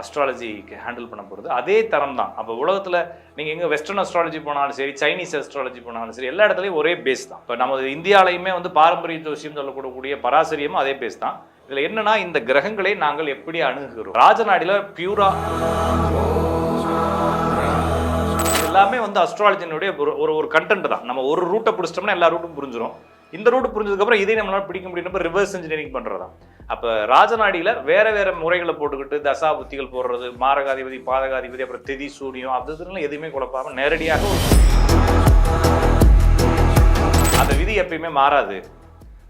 அஸ்ட்ராலஜிக்கு handle பண்ண போகிறது அதே தரம் தான் அப்போ உலகத்தில் நீங்கள் எங்கே வெஸ்டர்ன் அஸ்ட்ராலஜி போனாலும் சரி சைனீஸ் அஸ்ட்ராலஜி போனாலும் சரி எல்லா இடத்துலையும் ஒரே பேஸ் தான். இப்போ நமது இந்தியாலையுமே வந்து பாரம்பரிய ஜோசியம் சொல்லக்கூடக்கூடிய பராசரியமும் அதே பேஸ் தான். இதில் என்னன்னா இந்த கிரகங்களை நாங்கள் எப்படி அணுகுகிறோம்? ராஜநாடியில் பியூரா எல்லாமே வந்து அஸ்ட்ராலஜினுடைய ஒரு ஒரு கண்டென்ட் தான். நம்ம ஒரு ரூட்டை பிடிச்சிட்டோம்னா எல்லா ரூட்டும் புரிஞ்சிடும் இந்த ரூட் புரிஞ்சதுக்கப்புறம் இதை நம்மளால் பிடிக்க முடியும் ரிவர்ஸ் இன்ஜினியரிங் பண்ணுறது தான் அப்போ ராஜநாடியில் வேற வேற முறைகளை போட்டுக்கிட்டு தசா புத்திகள் போடுறது மாரகாதிபதி பாதகாதிபதி அப்புறம் திதி சூரியம் அது இதுலாம் எதுவுமே குழப்பாமல் நேரடியாக அந்த விதி எப்பயுமே மாறாது.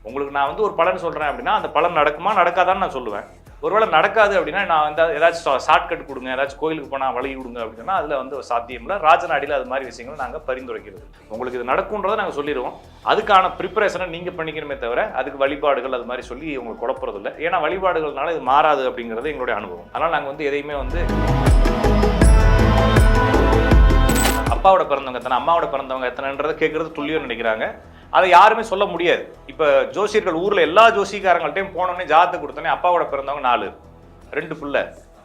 உங்களுக்கு நான் வந்து ஒரு பலன் சொல்கிறேன் அப்படின்னா அந்த பலன் நடக்குமா நடக்காதான்னு நான் சொல்லுவேன். ஒருவேளை நடக்காது அப்படின்னா நான் வந்து ஏதாச்சும் ஷார்ட்கட் கொடுங்க ஏதாச்சும் கோயிலுக்கு போனால் வழி கொடுங்க அப்படின்னா அதில் வந்து சாத்தியம் இல்லை. ராஜநாடியில் அது மாதிரி விஷயங்களை நாங்கள் பரிந்துரைக்கிறது. உங்களுக்கு இது நடக்கும்ன்றதை நாங்கள் சொல்லிடுவோம் அதுக்கான ப்ரிப்பரேஷனை நீங்கள் பண்ணிக்கணுமே தவிர அதுக்கு வழிபாடுகள் அது மாதிரி சொல்லி உங்களுக்கு குழப்பறது இல்லை ஏன்னா வழிபாடுகள்னால இது மாறாது அப்படிங்கிறது எங்களுடைய அனுபவம். அதனால் நாங்கள் வந்து எதையுமே வந்து அப்பாவோட பிறந்தவங்க எத்தனை அம்மாவோட பிறந்தவங்க எத்தனைன்றதை கேட்குறது துல்லியம் நினைக்கிறாங்க. அதை யாருமே சொல்ல முடியாது. இப்போ ஜோசியர்கள் ஊரில் எல்லா ஜோசியக்காரங்கள்ட்டையும் போனோடனே ஜாதத்தை கொடுத்தோன்னே அப்பாவோட பிறந்தவங்க நாலு ரெண்டு பிள்ளை.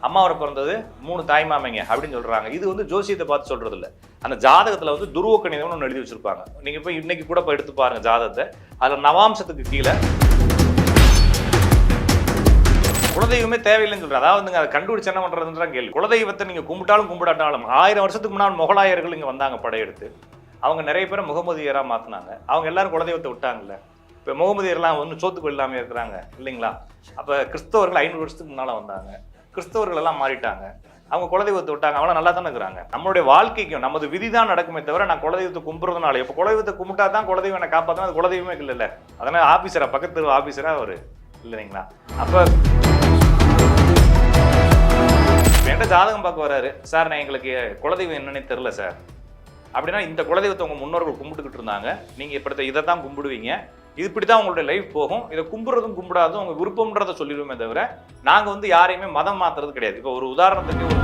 அம்மாவோட பிறந்தது மூணு தாய் மாமைங்க அப்படின்னு சொல்கிறாங்க இது வந்து ஜோசியத்தை பார்த்து சொல்கிறது இல்லை அந்த ஜாதகத்தில் வந்து துருவ கணிதம்னு ஒன்று எழுதி வச்சுருப்பாங்க. நீங்கள் போய் இன்னைக்கு கூட போய் எடுத்து பாருங்கள் ஜாதகத்தை. அதில் நவாம்சத்துக்கு கீழே குலதெய்வமே தேவையில்லைன்னு சொல்றேன் அதாவது வந்துங்க அதை கண்டுபிடிச்சு என்ன பண்றதுன்ற கேள்வி. குலதெய்வத்தை நீங்கள் கும்பிட்டாலும் கும்பிடாட்டாலும் ஆயிரம் வருஷத்துக்கு முன்னால் முகலாயர்கள் இங்கே வந்தாங்க படையெடுத்து. அவங்க நிறைய பேரை முகமதியராக மாற்றினாங்க அவங்க எல்லாரும் குலதெய்வத்தை விட்டாங்கல்ல. இப்போ முகமதியர்லாம் ஒன்றும் சோத்துக்குள் இல்லாமல் இருக்கிறாங்க இல்லைங்களா? அப்போ கிறிஸ்தவர்கள் ஐநூறு வருஷத்துக்கு முன்னால் வந்தாங்க. கிறிஸ்தவர்கள் எல்லாம் மாறிட்டாங்க. அவங்க குலதெய்வத்தை விட்டாங்க அவங்களாம் நல்லா தானே இருக்கிறாங்க. நம்மளுடைய வாழ்க்கைக்கும் நமது விதி தான் நடக்குமே தவிர நான் குலதெய்வத்தை கும்பிட்றதுனால இப்போ குலதெய்வத்தை கும்பிட்டா தான் குலதெய்வம் என்னை காப்பாற்றினா அது குலதெய்வமே இல்லைல்ல. அதனால் ஆஃபீஸராக பக்கத்து ஆஃபீஸராக அவர் இல்லைங்களா? அப்போ என்கிட்ட ஜாதகம் பார்க்க வராரு. சார் நான் எங்களுக்கு குலதெய்வம் என்னன்னே தெரில சார். அப்படின்னா இந்த குலதெய்வத்தை உங்க முன்னோர்கள் கும்பிட்டுக்கிட்டு இருந்தாங்க. நீங்க இப்படி இதை தான் கும்பிடுவீங்க. இது இப்படி தான் உங்களுடைய லைஃப் போகும். இதை கும்பிடுறதும் கும்பிடாதும் உங்க விருப்பம்ன்றதை சொல்லிடுவோமே தவிர நாங்க வந்து யாரையுமே மதம் மாத்துறது கிடையாது. இப்போ ஒரு உதாரணத்துக்கு ஒரு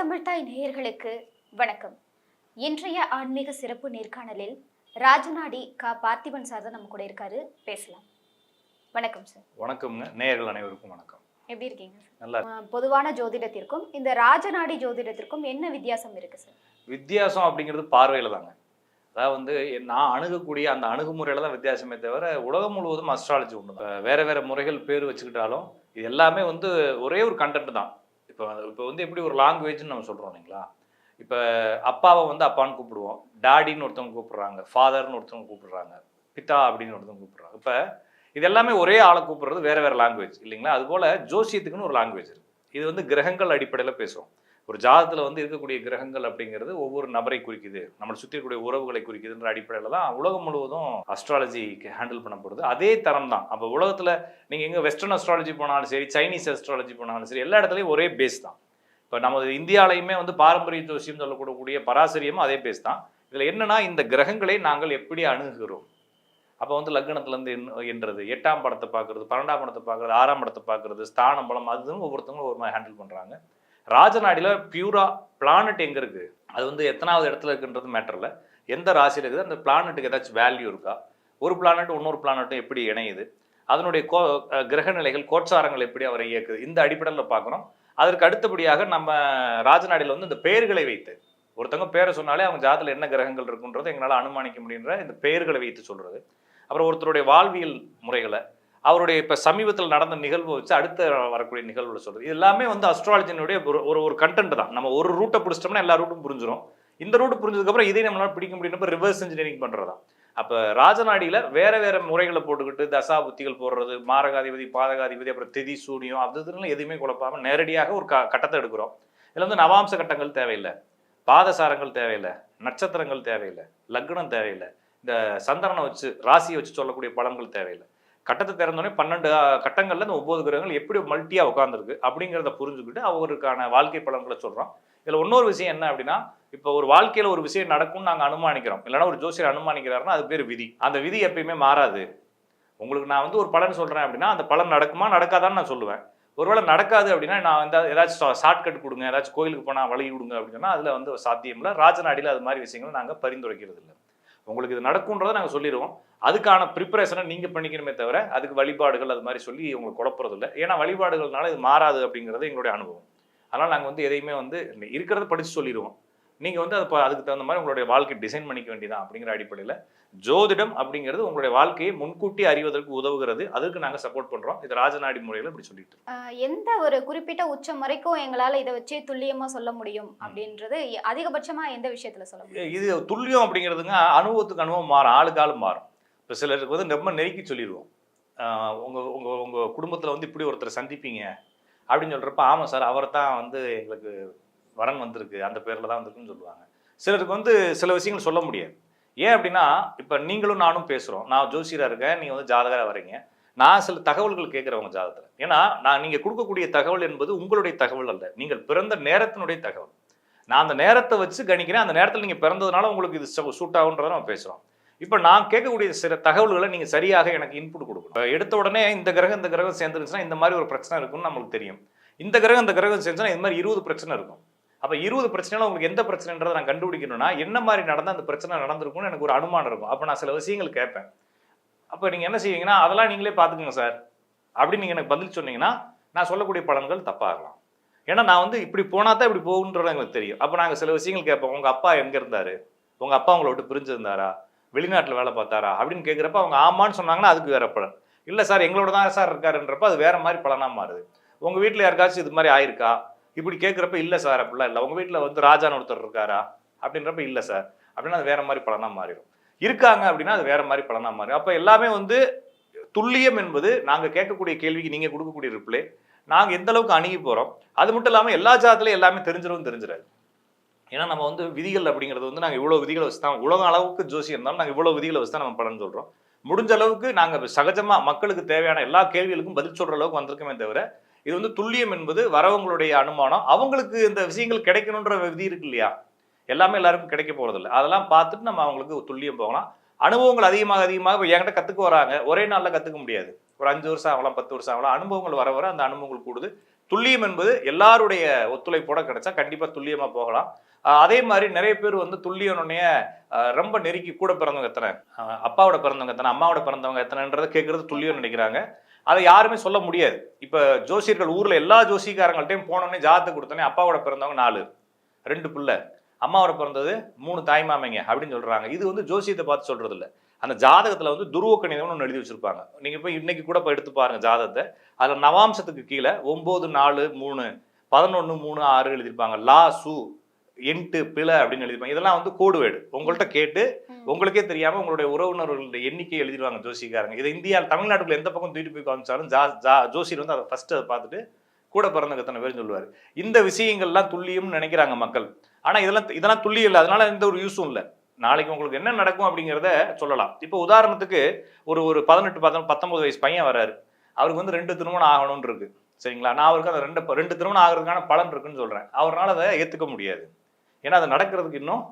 தமிழ்தாய் நேயர்களுக்கு வணக்கம். இன்றைய ஆன்மீக சிறப்பு நேர்காணலில் ராஜநாடி கா பார்த்திபன் சார் தான் நம்ம கூட இருக்காரு. பேசலாம். வணக்கம் சார். வணக்கம்ங்க. நேயர்கள் அனைவருக்கும் வணக்கம். எப்படி இருக்கீங்க நல்லா பொதுவான ஜோதிடத்திற்கும் இந்த ராஜநாடி ஜோதிடத்திற்கும் என்ன வித்தியாசம் இருக்கு சார்? வித்தியாசம் அப்படிங்கிறது பார்வையில தாங்க. அதாவது வந்து நான் அணுகக்கூடிய அந்த அணுகுமுறையில தான் வித்தியாசமே தவிர உலகம் முழுவதும் அஸ்ட்ராலஜி ஒன்று தான் வேற வேற முறைகள் பேர் வச்சுக்கிட்டாலும் இது எல்லாமே வந்து ஒரே ஒரு கண்டென்ட் தான். இப்போ இப்போ வந்து எப்படி ஒரு லாங்குவேஜ்னு நம்ம சொல்றோம் இல்லைங்களா? இப்போ அப்பாவை வந்து அப்பான்னு கூப்பிடுவோம். டாடின்னு ஒருத்தவங்க கூப்பிடுறாங்க. ஃபாதர்னு ஒருத்தவங்க கூப்பிடுறாங்க. பித்தா அப்படின்னு ஒருத்தவங்க கூப்பிடுறாங்க. இப்போ இது எல்லாமே ஒரே ஆளை கூப்பிடுறது வேற வேற லாங்குவேஜ் இல்லைங்களா? அதுபோல ஜோசியத்துக்குன்னு ஒரு லாங்குவேஜ் இருக்கு. இது வந்து கிரகங்கள் அடிப்படையில் பேசுவோம் ஒரு ஜாதத்தில் வந்து இருக்கக்கூடிய கிரகங்கள் அப்படிங்கிறது ஒவ்வொரு நபரை குறிக்குது. நம்மளை சுற்றி இருக்கக்கூடிய உறவுகளை குறிக்குதுன்ற அடிப்படையில் தான் உலகம் முழுவதும் அஸ்ட்ராலஜிக்கு ஹேண்டில் பண்ணப்படுது. அதே தரம் தான். அப்போ உலகத்தில் நீங்கள் எங்கே வெஸ்டர்ன் அஸ்ட்ராலஜி போனாலும் சரி சைனீஸ் அஸ்ட்ராலஜி போனாலும் சரி எல்லா இடத்துலையும் ஒரே பேஸ் தான். இப்போ நமது இந்தியாலையுமே வந்து பாரம்பரிய ஜோசியம் சொல்லக்கூடக்கூடிய பராசரியமும் அதே பேஸ் தான். இதில் என்னென்னா இந்த கிரகங்களை நாங்கள் எப்படி அணுகுகிறோம்? அப்போ வந்து லக்னத்துலேருந்து என்றது எட்டாம் படத்தை பார்க்குறது பன்னெண்டாம் படத்தை பார்க்குறது ஆறாம் படத்தை பார்க்குறது ஸ்தானம் பலம் அதுவும் ஒவ்வொருத்தவங்களும் ஒரு மாதிரி ஹேண்டில் பண்ணுறாங்க ராஜநாடியில் பியூரா பிளானட் எங்கே இருக்குது அது வந்து எத்தனாவது இடத்துல இருக்குன்றது மேட்டரில் எந்த ராசியில் இருக்குது? அந்த பிளானட்டுக்கு ஏதாச்சும் வேல்யூ இருக்கா? ஒரு பிளானட் இன்னொரு பிளானட்டும் எப்படி இணையுது? அதனுடைய கோ கிரக நிலைகள் கோச்சாரங்கள் எப்படி அவரை இயக்குது? இந்த அடிப்படையில் பார்க்குறோம். அதற்கு அடுத்தபடியாக நம்ம ராஜநாடியில் வந்து இந்த பெயர்களை வைத்து ஒருத்தவங்க பேரை சொன்னாலே அவங்க ஜாதத்தில் என்ன கிரகங்கள் இருக்குன்றது எங்களால் அனுமானிக்க முடியுன்ற இந்த பெயர்களை வைத்து சொல்கிறது அப்புறம் ஒருத்தருடைய வாழ்வியல் முறைகளை அவருடைய இப்போ சமீபத்தில் நடந்த நிகழ்வை வச்சு அடுத்த வரக்கூடிய நிகழ்வுல சொல்கிறது இது எல்லாமே வந்து அஸ்ட்ராலஜினுடைய ஒரு ஒரு ஒரு கண்டென்ட் தான். நம்ம ஒரு ரூட்டை பிடிச்சிட்டோம்னா எல்லா ரூட்டும் புரிஞ்சிடும் இந்த ரூட் புரிஞ்சதுக்கப்புறம் இதை நம்மளால் பிடிக்க முடியும் ரிவர்ஸ் இன்ஜினியரிங் பண்ணுறதா அப்போ ராஜநாடியில் வேற வேற முறைகளை போட்டுக்கிட்டு தசா புத்திகள் போடுறது மாரகாதிபதி பாதகாதிபதி அப்புறம் திதி சூனியம் அது இதுன்னு எதுவுமே குழப்பாமல் நேரடியாக ஒரு க கட்டத்தை எடுக்கிறோம். இதில் வந்து நவாம்ச கட்டங்கள் தேவையில்லை. பாதசாரங்கள் தேவையில்லை. நட்சத்திரங்கள் தேவையில்லை. லக்னம் தேவையில்லை. இந்த சந்திரனை வச்சு ராசியை வச்சு சொல்லக்கூடிய பழங்கள் தேவையில்லை. கட்டத்தை திறந்தோடனே பன்னெண்டு கட்டங்களில் இந்த ஒம்பது கிரகங்கள் எப்படி மல்ட்டியாக உட்காந்துருக்கு அப்படிங்கிறத புரிஞ்சுக்கிட்டு அவருக்கான வாழ்க்கை பலன்களை சொல்கிறோம் இதில் இன்னொரு விஷயம் என்ன அப்படின்னா இப்போ ஒரு வாழ்க்கையில் ஒரு விஷயம் நடக்கும்னு நாங்கள் அனுமானிக்கிறோம். இல்லைன்னா ஒரு ஜோசியர் அனுமானிக்கிறாருன்னா அது பேர் விதி. அந்த விதி எப்பயுமே மாறாது. உங்களுக்கு நான் வந்து ஒரு பலன் சொல்கிறேன் அப்படின்னா அந்த பலன் நடக்குமா நடக்காதான்னு நான் சொல்லுவேன். ஒருவேளை நடக்காது அப்படின்னா நான் வந்து ஏதாச்சும் ஷார்ட்கட் கொடுங்க ஏதாச்சும் கோயிலுக்கு போனால் வழி விடுங்க அப்படின்னா அதில் வந்து சாத்தியம் இல்லை. ராஜநாடியில் அது மாதிரி விஷயங்களை நாங்கள் பரிந்துரைக்கிறது இல்லை உங்களுக்கு இது நடக்கும்ன்றதை நாங்கள் சொல்லிடுவோம் அதுக்கான ப்ரிப்பரேஷனை நீங்கள் பண்ணிக்கணுமே தவிர அதுக்கு வழிபாடுகள் அது மாதிரி சொல்லி உங்களுக்கு குழப்பறது இல்லை ஏன்னா வழிபாடுகள்னால இது மாறாது அப்படிங்கிறது எங்களுடைய அனுபவம். அதனால் நாங்கள் வந்து எதையுமே வந்து இருக்கிறத படித்து சொல்லிடுவோம். நீங்கள் வந்து அது அதுக்கு தகுந்த மாதிரி உங்களுடைய வாழ்க்கை டிசைன் பண்ணிக்க வேண்டியதான் அப்படிங்கிற அடிப்படையில் ஜோதிடம் அப்படிங்கிறது உங்களுடைய வாழ்க்கையை முன்கூட்டி அறிவதற்கு உதவுகிறது. அதுக்கு நாங்கள் சப்போர்ட் பண்ணுறோம் இது ராஜநாடி முறையில் இப்படி சொல்லிட்டு எந்த ஒரு குறிப்பிட்ட உச்சம் வரைக்கும் எங்களால இதை வச்சு துல்லியமா சொல்ல முடியும் அப்படின்றது எ- அதிகபட்சமா எந்த விஷயத்துல சொல்ல முடியும்? இது துல்லியம் அப்படிங்கிறதுங்க அனுபவத்துக்கு அனுபவம் மாறும். ஆளுக்கு ஆளு மாறும். இப்போ சிலருக்கு வந்து ரொம்ப நெருக்கி சொல்லிடுவோம். ஆஹ் உங்க உங்க உங்க குடும்பத்துல வந்து இப்படி ஒருத்தரை சந்திப்பீங்க அப்படின்னு சொல்றப்ப ஆமா சார் அவர் தான் வந்து எங்களுக்கு வரன் வந்திருக்கு அந்த பேரில் தான் வந்திருக்குன்னு சொல்லுவாங்க. சிலருக்கு வந்து சில விஷயங்கள் சொல்ல முடியாது. ஏன் அப்படின்னா இப்போ நீங்களும் நானும் பேசுகிறோம் நான் ஜோசியராக இருக்கேன் நீங்கள் வந்து ஜாதகராக வரீங்க. நான் சில தகவல்கள் கேட்குறவங்க ஜாதகத்தில். ஏன்னா நான் நீங்கள் கொடுக்கக்கூடிய தகவல் என்பது உங்களுடைய தகவல் அல்ல. நீங்கள் பிறந்த நேரத்தினுடைய தகவல். நான் அந்த நேரத்தை வச்சு கணிக்கிறேன். அந்த நேரத்தில் நீங்கள் பிறந்ததுனால உங்களுக்கு இது சூட் ஆகுன்றத நம்ம பேசுகிறோம் இப்போ நான் கேட்கக்கூடிய சில தகவல்களை நீங்கள் சரியாக எனக்கு இன்புட் கொடுக்கணும். எடுத்த உடனே இந்த கிரகம் இந்த கிரகம் சேர்ந்துருச்சுன்னா இந்த மாதிரி ஒரு பிரச்சனை இருக்கும்னு நம்மளுக்கு தெரியும். இந்த கிரகம் இந்த கிரகம் சேர்ந்துச்சுன்னா இந்த மாதிரி இருபது பிரச்சனை இருக்கும். அப்போ இருபது பிரச்சனையில உங்களுக்கு எந்த பிரச்சனைன்றதை நான் கண்டுபிடிக்கணும்னா என்ன மாதிரி நடந்தால் அந்த பிரச்சனை நடந்திருக்கும்னு எனக்கு ஒரு அனுமானம் இருக்கும். அப்போ நான் சில விஷயங்கள் கேட்பேன். அப்போ நீங்கள் என்ன செய்வீங்கன்னா அதெல்லாம் நீங்களே பார்த்துக்குங்க சார். அப்படின்னு நீங்கள் எனக்கு பதில் சொன்னீங்கன்னா நான் சொல்லக்கூடிய பலன்கள் தப்பாகலாம். ஏன்னா நான் வந்து இப்படி போனா தான் இப்படி போகுன்றது எங்களுக்கு தெரியும். அப்போ நாங்கள் சில விஷயங்கள் கேட்போம். உங்கள் அப்பா எங்கே இருந்தாரு? உங்கள் அப்பா உங்களை விட்டு பிரிஞ்சிருந்தாரா? வெளிநாட்டில் வேலை பார்த்தாரா? அப்படின்னு கேட்குறப்ப அவங்க ஆமான்னு சொன்னாங்கன்னா அதுக்கு வேற பலன். இல்லை சார் எங்களோட தான் சார் இருக்காருன்றப்ப அது வேற மாதிரி பலனாக மாறுது. உங்கள் வீட்டில் யாருக்காச்சும் இது மாதிரி ஆயிருக்கா? இப்படி கேட்குறப்ப இல்லை சார் அப்படிலாம் இல்லை. உங்கள் வீட்டில் வந்து ராஜான்னு ஒருத்தர் இருக்காரா? அப்படின்றப்ப இல்லை சார். அப்படின்னா அது வேற மாதிரி பலனாக மாறிடும். இருக்காங்க அப்படின்னா அது வேற மாதிரி பலனாக மாறிடும். அப்போ எல்லாமே வந்து துல்லியம் என்பது நாங்கள் கேட்கக்கூடிய கேள்விக்கு நீங்கள் கொடுக்கக்கூடிய ரிப்ளை. நாங்கள் எந்த அளவுக்கு அணுகி போகிறோம் அது மட்டும் இல்லாமல் எல்லா ஜாதத்துலையும் எல்லாமே தெரிஞ்சிடும் தெரிஞ்சிடாது. ஏன்னா நம்ம வந்து விதிகள் அப்படிங்கிறது வந்து நாங்கள் இவ்வளோ விதிகளை வச்சு தான் உலக அளவுக்கு ஜோசி இருந்தாலும் நாங்கள் இவ்வளோ விதிகளை வச்சு தான் நம்ம பலன் சொல்கிறோம் முடிஞ்ச அளவுக்கு நாங்கள் சகஜமாக மக்களுக்கு தேவையான எல்லா கேள்விகளுக்கும் பதில் சொல்கிற அளவுக்கு வந்திருக்கமே தவிர இது வந்து துல்லியம் என்பது வரவங்களுடைய அனுமானம். அவங்களுக்கு இந்த விஷயங்கள் கிடைக்கணுன்ற விதி இருக்கு இல்லையா? எல்லாமே எல்லாருக்கும் கிடைக்க போகிறதில்ல அதெல்லாம் பார்த்துட்டு நம்ம அவங்களுக்கு துல்லியம் போகலாம். அனுபவங்கள் அதிகமாக அதிகமாக இப்போ என்கிட்ட கற்றுக்க வராங்க. ஒரே நாளில் கற்றுக்க முடியாது. ஒரு அஞ்சு வருஷம் ஆகலாம் பத்து வருஷம் ஆகலாம். அனுபவங்கள் வர வர அந்த அனுபவங்கள் கூடுது. துல்லியம் என்பது எல்லாருடைய ஒத்துழைப்போட கிடைச்சா கண்டிப்பாக துல்லியமாக போகலாம். அதே மாதிரி நிறைய பேர் வந்து துல்லியனுடைய ரொம்ப நெருக்கி கூட பிறந்தவங்க எத்தனை? அப்பாவோட பிறந்தவங்க எத்தனை? அம்மாவோட பிறந்தவங்க எத்தனைன்றதை கேட்குறது துல்லியம் நினைக்கிறாங்க. அதை யாருமே சொல்ல முடியாது. இப்போ ஜோசியர்கள் ஊரில் எல்லா ஜோசிக்காரங்கள்ட்டையும் போனோடனே ஜாதத்தை கொடுத்தோன்னே அப்பாவோட பிறந்தவங்க நாலு ரெண்டு பிள்ளை. அம்மாவோட பிறந்தது மூணு தாய் மாமைங்க அப்படின்னு சொல்கிறாங்க இது வந்து ஜோசியத்தை பார்த்து சொல்கிறது இல்லை அந்த ஜாதகத்தில் வந்து துருவ கணிதம்னு ஒன்று எழுதி வச்சிருப்பாங்க. நீங்கள் போய் இன்னைக்கு கூட போய் எடுத்து பாருங்கள் ஜாதகத்தை. அதில் நவாம்சத்துக்கு கீழே ஒம்பது நாலு மூணு பதினொன்று மூணு ஆறு எழுதியிருப்பாங்க. லா சு எட்டு பிழை அப்படின்னு எழுதியிருப்பாங்க. இதெல்லாம் வந்து கோடு வேடு உங்கள்கிட்ட கேட்டு. உங்களுக்கே தெரியாம உங்களுடைய உறவினர்களுடைய எண்ணிக்கை எழுதிடுவாங்க ஜோசிக்காரங்க. இதை இந்தியா தமிழ்நாட்டுக்குள்ள எந்த பக்கம் தூக்கிட்டு போய் காமிச்சாலும் ஜா ஜா ஜோசியர் வந்து அதை ஃபர்ஸ்ட் அதை பார்த்துட்டு கூட பிறந்தவங்க எத்தனை பேர் சொல்லுவார். இந்த விஷயங்கள்லாம் துல்லியம்னு நினைக்கிறாங்க மக்கள். ஆனா இதெல்லாம் இதெல்லாம் துல்லியம் இல்லை. அதனால எந்த ஒரு யூஸும் இல்லை. நாளைக்கு உங்களுக்கு என்ன நடக்கும் அப்படிங்கிறத சொல்லலாம். இப்போ உதாரணத்துக்கு ஒரு ஒரு பதினெட்டு பத்தொன்பது வயசு பையன் வராரு. அவருக்கு வந்து ரெண்டு திருமணம் ஆகணும்னு இருக்கு. சரிங்களா? நான் அவருக்கு அந்த ரெண்டு ரெண்டு திருமணம் ஆகிறதுக்கான பலன் இருக்குன்னு சொல்றேன். அவரால் அதை ஏத்துக்க முடியாது. ஏன்னா அது நடக்கிறதுக்கு இன்னும்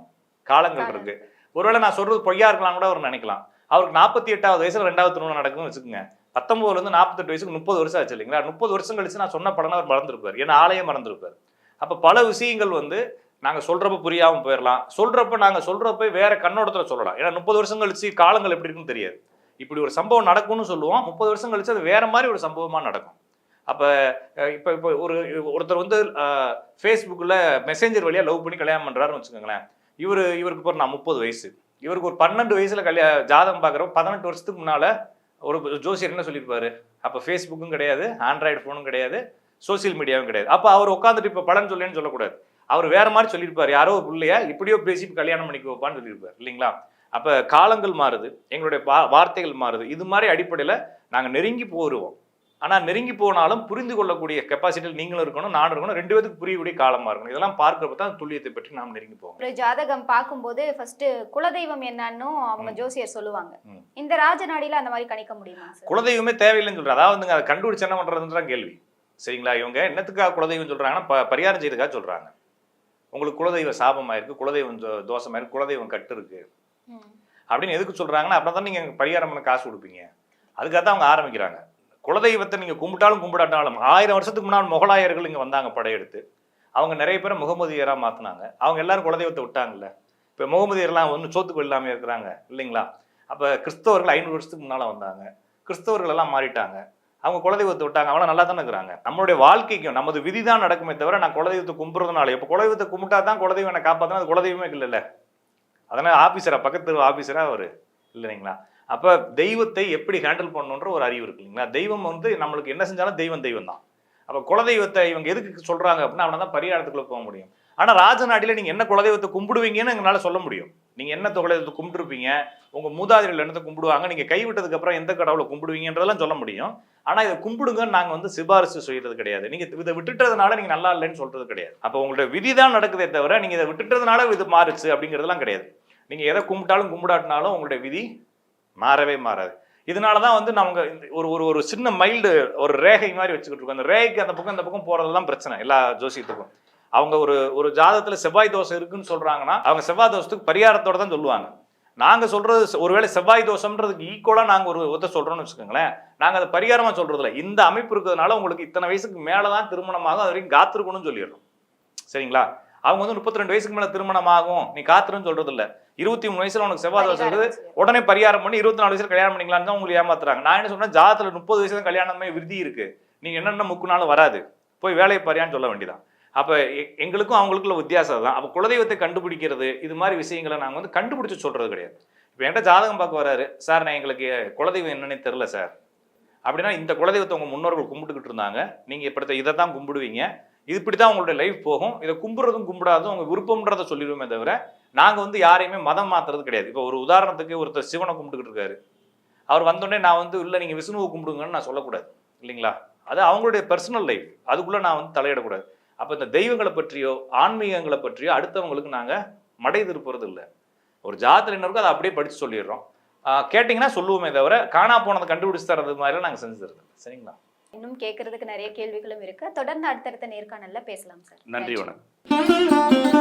காலங்கள். இருக்கு. ஒருவேளை நான் சொல்றது பொய்யா இருக்கலாம் கூட அவர் நினைக்கலாம். அவருக்கு நாற்பத்தி எட்டாவது வயசுல ரெண்டாவது திருமணம் நடக்கும்னு வச்சுக்கோங்க. பத்தொன்பதுல இருந்து நாற்பத்தெட்டு வயசுக்கு முப்பது வருஷம் ஆச்சு இல்லைங்களா? முப்பது வருஷம் கழிச்சு நான் சொன்ன பலனை அவர் மறந்துருப்பார். ஏன்னா ஆளையே மறந்துருப்பார். அப்ப பல விஷயங்கள் வந்து நாங்க சொல்றப்ப புரியாம போயிடலாம் சொல்றப்ப நாங்க சொல்றப்ப வேற கண்ணோட்டத்துல சொல்லலாம். ஏன்னா முப்பது வருஷம் கழிச்சு காலங்கள் எப்படி இருக்குன்னு தெரியாது. இப்படி ஒரு சம்பவம் நடக்கும்னு சொல்லுவோம். முப்பது வருஷம் கழிச்சு அது வேற மாதிரி ஒரு சம்பவமா நடக்கும். அப்போ இப்போ இப்போ ஒரு ஒருத்தர் வந்து ஃபேஸ்புக்கில் மெசேஞ்சர் வழியாக லவ் பண்ணி கல்யாணம் பண்ணுறாருன்னு வச்சுக்கோங்களேன். இவர் இவருக்கு இப்போ நான் முப்பது வயசு. இவருக்கு ஒரு பன்னெண்டு வயசில் கல்யா ஜாதகம் பார்க்குறப்ப பதினெட்டு வருஷத்துக்கு முன்னால் ஒரு ஜோசியர் என்ன சொல்லியிருப்பாரு? அப்போ ஃபேஸ்புக்கும் கிடையாது ஆண்ட்ராய்டு ஃபோனும் கிடையாது சோஷியல் மீடியாவும் கிடையாது. அப்போ அவர் உட்காந்துட்டு இப்போ பலன் சொல்லேன்னு சொல்லக்கூடாது. அவர் வேற மாதிரி சொல்லியிருப்பார். யாரோ ஒரு பிள்ளைய இப்படியோ பேசி கல்யாணம் பண்ணிக்க வைப்பான்னு சொல்லியிருப்பார். இல்லைங்களா? அப்போ காலங்கள் மாறுது எங்களுடைய வார்த்தைகள் மாறுது. இது மாதிரி அடிப்படையில் நாங்கள் நெருங்கி போருவோம். ஆனால் நெருங்கி போனாலும் புரிந்து கொள்ளக்கூடிய கெப்பாசிட்டியில் நீங்களும் இருக்கணும் நானும் இருக்கணும். ரெண்டு பேத்துக்கு புரியக்கூடிய காலமாக இருக்கணும். இதெல்லாம் பார்க்கறப்ப தான் துல்லியத்தை பற்றி நாம் நெருங்கி போவோம் ஒரு ஜாதகம் பார்க்கும்போது ஃபர்ஸ்ட் குலதெய்வம் என்னன்னு அவங்க. ஜோசியர் சொல்லுவாங்க. இந்த ராஜநாடியில அந்த மாதிரி கணிக்க முடியுமா குலதெய்வமே தேவையில்லைன்னு சொல்றேன் அதாவது அதை கண்டுபிடிச்சு என்ன பண்றதுன்ற கேள்வி. சரிங்களா? இவங்க என்னத்துக்காக குலதெய்வம் சொல்றாங்கன்னா ப பரிகாரம் செய்யறதுக்காக சொல்றாங்க. உங்களுக்கு குலதெய்வ சாபமாயிருக்கு குலதெய்வம் தோ- தோஷமாயிருக்கு குலதெய்வம் கட்டு இருக்கு. ம். அப்படின்னு எதுக்கு சொல்றாங்கன்னா அப்புறம் தான் நீங்க பரிகாரம் பண்ண காசு கொடுப்பீங்க. அதுக்காக தான் அவங்க ஆரம்பிக்கிறாங்க. குலதெய்வத்தை நீங்கள் கும்பிட்டாலும் கும்பிடாட்டாலும் ஆயிரம் வருஷத்துக்கு முன்னால் முகலாயர்கள் இங்கே வந்தாங்க படையெடுத்து. அவங்க நிறைய பேரை முகமதியராக மாற்றினாங்க அவங்க எல்லாரும் குலதெய்வத்தை விட்டாங்கல்ல. இப்போ முகமதியர்லாம் ஒன்றும் சோத்துக்கு இல்லாமல் இருக்கிறாங்க இல்லைங்களா? அப்போ கிறிஸ்தவர்கள் ஐநூறு வருஷத்துக்கு முன்னால் வந்தாங்க. கிறிஸ்தவர்கள் எல்லாம் மாறிட்டாங்க. அவங்க குலதெய்வத்தை விட்டாங்க. அவங்களாம் நல்லா தானே இருக்கிறாங்க. நம்மளுடைய வாழ்க்கைக்கும் நமது விதி தான் நடக்குமே தவிர நான் குலதெய்வத்தை கும்பிட்றதுனால இப்போ குலதெய்வத்தை கும்பிட்டா தான் குலதெய்வம் என்னை காப்பாற்றினா அது குலதெய்வமே இல்லைல்ல. அதனால் ஆஃபீஸராக பக்கத்து ஆஃபீஸராக அவர் இல்லைங்களா? அப்போ தெய்வத்தை எப்படி ஹேண்டில் பண்ணணுன்ற ஒரு அறிவு இருக்கு இல்லைங்களா? தெய்வம் வந்து நம்மளுக்கு என்ன செஞ்சாலும் தெய்வம் தெய்வம் தான் அப்போ குலதெய்வத்தை இவங்க எதுக்கு சொல்கிறாங்க அப்படின்னா அவனை தான் பரிகாரத்துக்குள்ளே போக முடியும். ஆனால் ராஜநாட்டில் நீங்கள் என்ன குலதெய்வத்தை கும்பிடுவீங்கன்னு எங்களால சொல்ல முடியும். நீங்கள் என்ன குலதெய்வத்தை கும்பிட்டுருப்பீங்க? உங்கள் மூதாதையர்கள் என்னத்தை கும்பிடுவாங்க? நீங்கள் கைவிட்டதுக்கப்புறம் எந்த கடவுளை கும்பிடுவீங்கன்றதெல்லாம் சொல்ல முடியும். ஆனால் இதை கும்பிடுங்கன்னு நாங்கள் வந்து சிபாரிசு செய்கிறது கிடையாது. நீங்கள் இதை விட்டுட்டதுனால நீங்கள் நல்லா இல்லைன்னு சொல்கிறது கிடையாது. அப்போ உங்களோட விதி தான் நடக்குதே தவிர நீங்கள் இதை விட்டுட்டதுனால இது மாறுச்சு அப்படிங்கிறதெல்லாம் கிடையாது. நீங்கள் எதை கும்பிட்டாலும் கும்பிடாட்டினாலும் உங்களுடைய விதி மாறவே மாறாது. இதனால தான் வந்து நமக்கு இந்த ஒரு ஒரு ஒரு சின்ன மைல்டு ஒரு ரேகை மாதிரி வச்சுக்கிட்டு இருக்கோம். அந்த ரேகைக்கு அந்த பக்கம் அந்த பக்கம் போறதெல்லாம் பிரச்சனை எல்லா ஜோசியத்துக்கும். அவங்க ஒரு ஒரு ஜாதகத்தில் செவ்வாய் தோஷம் இருக்குன்னு சொல்கிறாங்கன்னா அவங்க செவ்வாய் தோஷத்துக்கு பரிகாரத்தோட தான் சொல்லுவாங்க. நாங்கள் சொல்கிறது ஒருவேளை செவ்வாய் தோஷம்ன்றதுக்கு ஈக்குவலாக நாங்கள் ஒரு ஒருத்த சொல்கிறோம்னு வச்சுக்கோங்களேன் நாங்கள் அதை பரிகாரமாக சொல்கிறது இல்லை இந்த அமைப்பு இருக்கிறதுனால உங்களுக்கு இத்தனை வயசுக்கு மேலே தான் திருமணமாகும் அது வரைக்கும் காத்திருக்கணும்னு சொல்லிடுறோம். சரிங்களா? அவங்க வந்து முப்பத்தி ரெண்டு வயசுக்கு மேல திருமணம் ஆகும் நீ காத்துருன்னு சொல்றது இல்ல இருபத்தி மூணு வயசுல உனக்கு செவ்வாய் தோஷம் இருக்குது. உடனே பரிகாரம் பண்ணி இருபத்தி நாலு வயசுல கல்யாணம் பண்ணிக்கலாம்னு தான் உங்களுக்கு ஏமாத்துறாங்க. நான் என்ன சொன்னேன் ஜாதத்துல முப்பது வயசுல கல்யாணமே விருதி இருக்கு. நீங்க என்னென்ன முக்குனாலும் வராது. போய் வேலையை பாரியான்னு சொல்ல வேண்டியதான் அப்ப எங்களுக்கும் அவங்களுக்குள்ள வித்தியாசம் தான் அப்ப குலதெய்வத்தை கண்டுபிடிக்கிறது இது மாதிரி விஷயங்களை நாங்க வந்து கண்டுபிடிச்சு சொல்றது கிடையாது. இப்போ என்கிட்ட ஜாதகம் பார்க்க வராரு. சார் நான் எங்களுக்கு குலதெய்வம் என்னன்னே தெரில சார். அப்படின்னா இந்த குலதெய்வத்தை உங்க முன்னோர்கள் கும்பிட்டுக்கிட்டு இருந்தாங்க. நீங்க இப்படி இதை தான் கும்பிடுவீங்க. இப்படி தான் உங்களுடைய லைஃப் போகும். இதை கும்பிட்றதும் கும்பிடாதும் உங்க விருப்பம்ன்றதை சொல்லிடுவோமே தவிர நாங்க வந்து யாரையுமே மதம் மாத்துறது கிடையாது. இப்போ ஒரு உதாரணத்துக்கு ஒருத்தர் சிவனை கும்பிட்டுக்கிட்டு இருக்காரு. அவர் வந்தோடனே நான் வந்து இல்லை நீங்க விஷ்ணுவை கும்பிடுங்கன்னு நான் சொல்லக்கூடாது. இல்லைங்களா? அது அவங்களுடைய பர்சனல் லைஃப் அதுக்குள்ள நான் வந்து தலையிடக்கூடாது. அப்போ இந்த தெய்வங்களை பற்றியோ ஆன்மீகங்களை பற்றியோ அடுத்தவங்களுக்கு நாங்கள் மடை திருப்புறது இல்லை. ஒரு ஜாதத்தில் என்ன இருக்கோ அதை அப்படியே படித்து சொல்லிடுறோம். கேட்டிங்கன்னா சொல்லுவோமே தவிர காணா போனதை கண்டுபிடிச்சு தரது மாதிரிலாம் நாங்கள் செஞ்சு தரது சரிங்களா? இன்னும் கேட்கறதுக்கு நிறைய கேள்விகளும் இருக்கு. தொடர்ந்து அடுத்தடுத்த நேர்காணல்ல பேசலாம் சார். நன்றி. வணக்கம்.